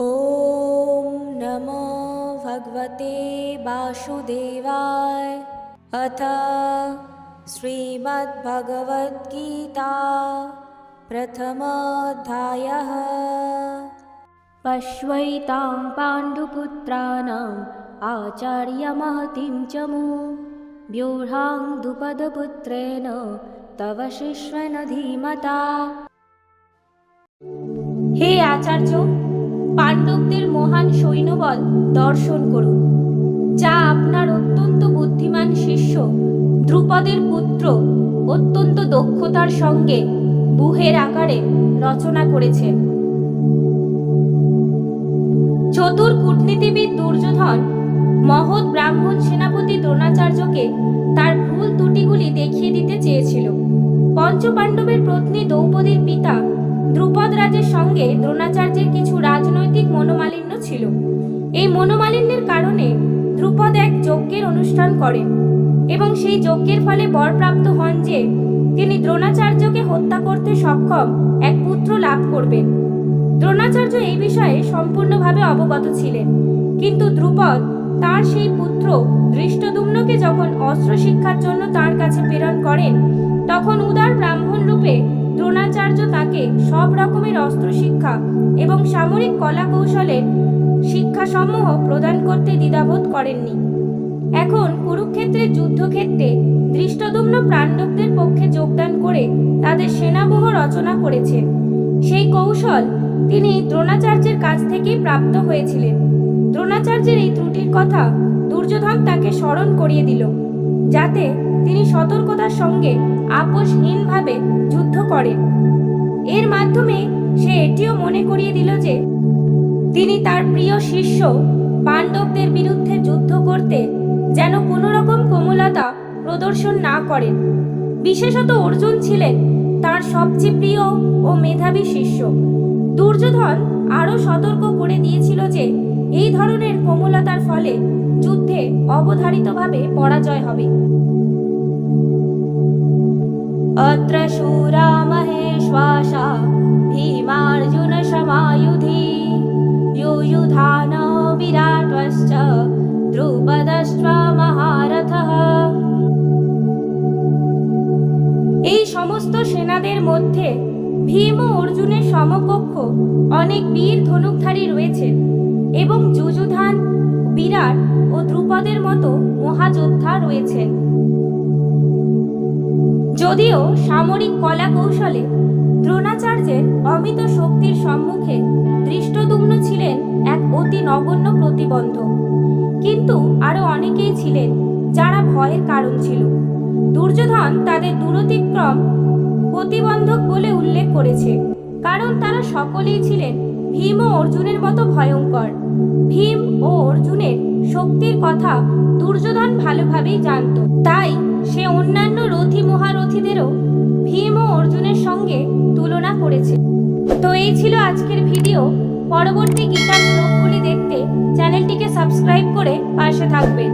ॐ नमो भगवते वासुदेवाय। अथ श्रीमद्भगवद्गीता प्रथमाध्यायः पश्वैतां पाण्डुपुत्राणाम् आचार्यमहतीं च मु। व्यूढाङ्गुपदपुत्रेण तव शिश्वन धीमता हे आचार्यो পাণ্ডবদের মহান সৈন্যবল দর্শন করুন। যা আপনার অত্যন্ত বুদ্ধিমান শিষ্য দ্রুপদের পুত্র, অত্যন্ত দক্ষতার সঙ্গে বুহের আকারে রচনা করেছেন। চতুর কূটনীতিবিদ দুর্যোধন, মহৎ ব্রাহ্মণ সেনাপতি দ্রোণাচার্যকে তার ভুল ত্রুটিগুলি দেখিয়ে দিতে চেয়েছিল। পঞ্চপাণ্ডবের পত্নী দ্রৌপদীর পিতা দ্রুপদ রাজের সঙ্গে দ্রোণাচার্যের কিছু রাজনৈতিক মনোমালিন্য ছিল। এই মনোমালিন্যের কারণে দ্রুপদ এক যজ্ঞের অনুষ্ঠান করেন এবং সেই যজ্ঞের ফলে বরপ্রাপ্ত হন যে, তিনি দ্রোণাচার্যকে হত্যা করতে সক্ষম এক পুত্র লাভ করবেন। দ্রোণাচার্য এই বিষয়ে সম্পূর্ণভাবে অবগত ছিলেন, কিন্তু দ্রুপদ তার সেই পুত্র দৃষ্টদুম্নকে যখন অস্ত্র শিক্ষার জন্য তার কাছে প্রেরণ করেন, তখন উদার ব্রাহ্মণ রূপে দ্রোণাচার্য তাকে সব রকমের অস্ত্র শিক্ষা এবং সামরিক কলা কৌশলের শিক্ষাসমূহ প্রদান করতে দ্বিধাবোধ করেননি। এখন কুরুক্ষেত্রের যুদ্ধক্ষেত্রে দৃষ্টদুম্ন পাণ্ডবদের পক্ষে যোগদান করে তাদের সেনাবহ রচনা করেছেন। সেই কৌশল তিনি দ্রোণাচার্যের কাছ থেকেই প্রাপ্ত হয়েছিলেন। দ্রোণাচার্যের এই ত্রুটির কথা দুর্যোধন তাকে স্মরণ করিয়ে দিল, যাতে তিনি সতর্কতার সঙ্গে যুদ্ধ করেন এর মাধ্যমে সে এটিও মনে করিয়ে দিল যে, তিনি তার প্রিয় শিষ্য পাণ্ডবদের বিরুদ্ধে যুদ্ধ করতে যেন কোনো রকম কোমলতা প্রদর্শন না করেন। বিশেষত অর্জুন ছিলেন তার সবচেয়ে প্রিয় ও মেধাবী শিষ্য। দুর্যোধন আরও সতর্ক করে দিয়েছিল যে, এই ধরনের কোমলতার ফলে যুদ্ধে অবধারিতভাবে পরাজয় হবে। अत्र शूरा महेश्वासा भीमार्जुन समायुधि युयुधान विराट्वश्च द्रुपदश्च महारथः এই সমস্ত সেনাদের মধ্যে ভীম ও অর্জুনের সমকক্ষ অনেক বীর ধনুকধারী রয়েছে এবং যুযুধান বিরাট ও দ্রুপদের মতো মহাযোদ্ধা রয়েছেন যদিও সামরিক কলা কৌশলে দ্রোণাচার্যের অমিত শক্তির সম্মুখে দৃষ্টদুম্ন ছিলেন এক অতি নগণ্য প্রতিবন্ধক। কিন্তু আরও অনেকেই ছিলেন যারা ভয়ের কারণ ছিল। দুর্যোধন তাদের দূরতিক্রম প্রতিবন্ধক বলে উল্লেখ করেছে, কারণ তারা সকলেই ছিলেন ভীম ও অর্জুনের মতো ভয়ঙ্কর। ভীম ও অর্জুনের শক্তির কথা দুর্যোধন ভালোভাবেই জানত। তাই সে অন্যান্য রথী মহারথীদেরও ভীম ও অর্জুনের সঙ্গে তুলনা করেছে। তো এই ছিল আজকের ভিডিও। পরবর্তী গীতার শ্লোকগুলি দেখতে চ্যানেলটিকে সাবস্ক্রাইব করে পাশে থাকবেন।